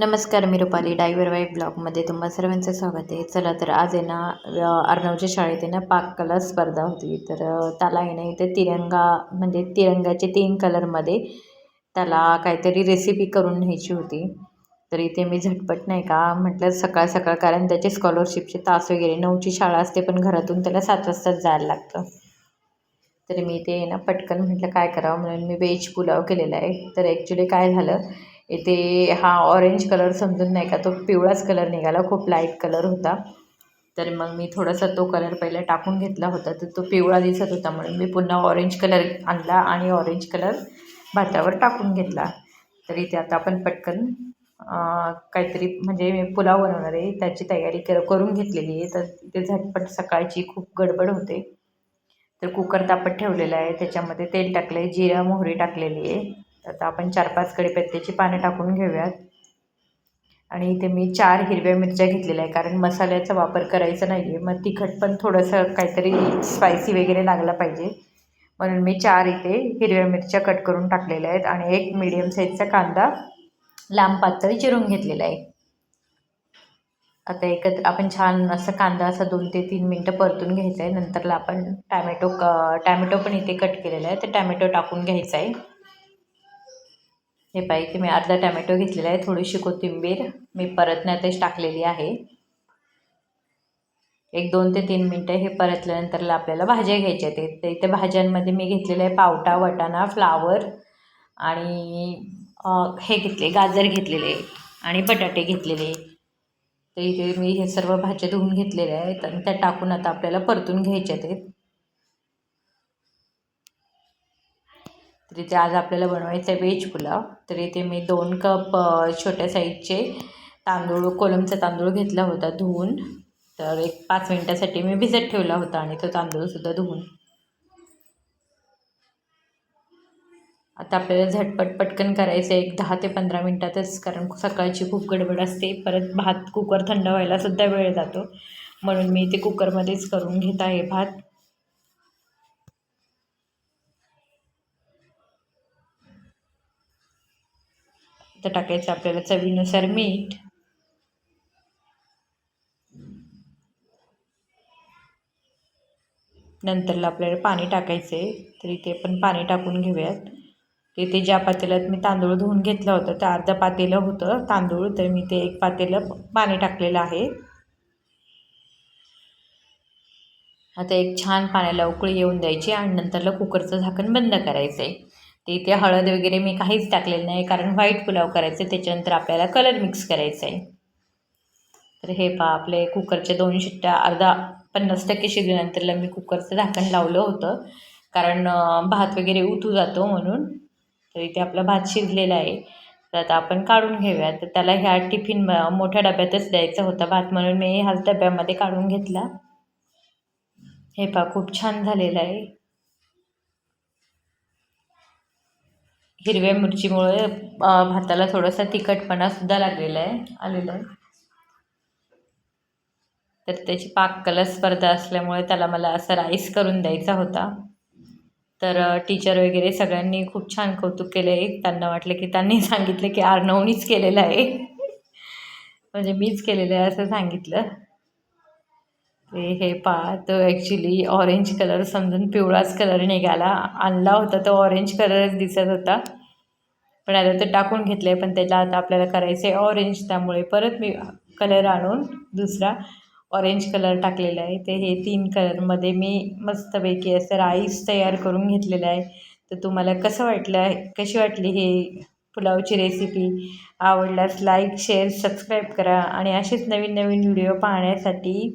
नमस्कार मी Rupali driver wife ब्लॉगमध्ये तुम्हा सर्वांचं स्वागत आहे. चला तर आज आहे ना अर्णवच्या शाळेत आहे ना पाककला स्पर्धा होती. तर त्याला आहे ना इथे तिरंगा म्हणजे तिरंगाचे तीन कलरमध्ये त्याला काहीतरी रेसिपी करून न्यायची होती. तर इथे मी झटपट नाही का म्हटलं सकाळ सकाळ कारण त्याचे स्कॉलरशिपचे तास वगैरे नऊची शाळा असते पण घरातून त्याला सात वाजताच जायला लागतं. तर मी इथे ना पटकन म्हटलं काय करावं? म्हणून मी वेज पुलाव केलेला आहे. तर ॲक्च्युली काय झालं इथे हा ऑरेंज कलर समजून नाही का तो पिवळाच कलर निघाला खूप लाइट कलर होता. तर मग मी थोडासा तो कलर पहिला टाकून घेतला होता तर तो पिवळा दिसत होता म्हणून मी पुन्हा ऑरेंज कलर आणला आणि ऑरेंज कलर भातावर टाकून घेतला. तर इथे आता आपण पटकन काहीतरी म्हणजे मी पुलाव बनवणार आहे त्याची तयारी कर करून घेतलेली आहे. तर ते झटपट सकाळची खूप गडबड होते. तर कुकर तापत ठेवलेला आहे त्याच्यामध्ये तेल टाकलं आहे जिरा मोहरी टाकलेली आहे. तर आता आपण चार पाच कढीपत्त्याची पानं टाकून घेऊयात. आणि इथे मी चार हिरव्या मिरच्या घेतलेल्या आहे कारण मसाल्याचा वापर करायचा नाही आहे मग तिखट पण थोडंसं काहीतरी स्पायसी वगैरे लागला पाहिजे. म्हणून मी चार इथे हिरव्या मिरच्या कट करून टाकलेल्या आहेत आणि एक मीडियम साईजचा कांदा लांब पातळ चिरून घेतलेला आहे. आता एकत्र आपण छान असं कांदा असा दोन ते तीन मिनटं परतून घ्यायचा आहे. नंतरला आपण टॅमॅटो क टॅमॅटो पण इथे कट केलेला आहे. तर टॅमॅटो टाकून घ्यायचा आहे. हे पाहिजे मी अर्धा टॅमॅटो घेतलेला आहे थोडीशी कोथिंबीर. मी परतण्यातच टाकलेली आहे. एक दोन ते तीन मिनटं हे परतल्यानंतरला आपल्याला भाज्या घ्यायच्या आहेत. तर इथे भाज्यांमध्ये मी घेतलेलं आहे पावटा वटाणा फ्लावर आणि हे घेतले गाजर घेतलेले आणि बटाटे घेतलेले. तर इथे मी हे सर्व भाज्या धुवून घेतलेल्या आहेत आणि त्या टाकून आता आपल्याला परतून घ्यायच्या आहेत. तर इथे आज आपल्याला बनवायचं आहे व्हेज पुलाव. तर इथे मी दोन कप छोट्या साईजचे तांदूळ कोलमचा तांदूळ घेतला होता धुवून. तर एक पाच मिनटासाठी मी भिजत ठेवला होता आणि तो तांदूळसुद्धा धुवून. आता आपल्याला झटपट पटकन करायचं आहे एक दहा ते पंधरा मिनटातच कारण सकाळची खूप गडबड असते. परत भात कुकर थंड व्हायलासुद्धा वेळ जातो. म्हणून मी ते कुकरमध्येच करून घेत आहे भात. तर टाकायचं आपल्याला चवीनुसार मीठ. नंतरला आपल्याला पाणी टाकायचं आहे तर इथे पण पाणी टाकून घेऊयात. तिथे ज्या पातेल्यात मी तांदूळ धुवून घेतलं होतं त्या अर्धा पातेलं होतं तांदूळ तर मी ते एक पातेलं पाणी टाकलेलं आहे. आता एक छान पाण्याला उकळी येऊन द्यायची आणि नंतरला कुकरचं झाकण बंद करायचं आहे ते इथे हळद वगैरे मी काहीच टाकलेलं नाही कारण व्हाईट पुलाव करायचं आहे त्याच्यानंतर आपल्याला कलर मिक्स करायचा आहे. तर हे पहा आपले कुकरच्या दोन शिट्ट्या अर्धा पन्नास टक्के शिजल्यानंतरला मी कुकरचं झाकण लावलं होतं कारण भात वगैरे उतू जातो म्हणून. तर इथे आपला भात शिजलेला आहे. तर आता आपण काढून घेऊया तर त्याला ह्या टिफिन मोठ्या डब्यातच द्यायचा होता भात म्हणून. मी ह्याच डब्यामध्ये काढून घेतला. हे पहा खूप छान झालेलं आहे. हिरव्या मिरचीमुळे भाताला थोडासा तिखटपणासुद्धा लागलेला आहे आलेला आहे. तर त्याची पाककला स्पर्धा असल्यामुळे त्याला मला असं राईस करून द्यायचा होता. तर टीचर वगैरे सगळ्यांनी खूप छान कौतुक केलं आहे त्यांना वाटलं की त्यांनी सांगितलं की आर्णवनीच केलेलं आहे. म्हणजे मीच केलेलं आहे असं सांगितलं. ते हे पा तो ॲक्च्युली ऑरेंज कलर समजून पिवळाच कलर निघाला. आणला होता तो ऑरेंज कलरच दिसत होता. पण आता तो टाकून घेतलं आहे पण त्याला आता आपल्याला करायचं आहे ऑरेंज त्यामुळे परत मी कलर आणून दुसरा ऑरेंज कलर टाकलेला आहे. ते हे तीन कलरमध्ये मी मस्तपैकी असं राईस तयार करून घेतलेला आहे. तर तुम्हाला कसं वाटलं आहे कशी वाटली हे पुलावची रेसिपी आवडल्यास लाईक शेअर सबस्क्राईब करा. आणि असेच नवीन नवीन व्हिडिओ पाहण्यासाठी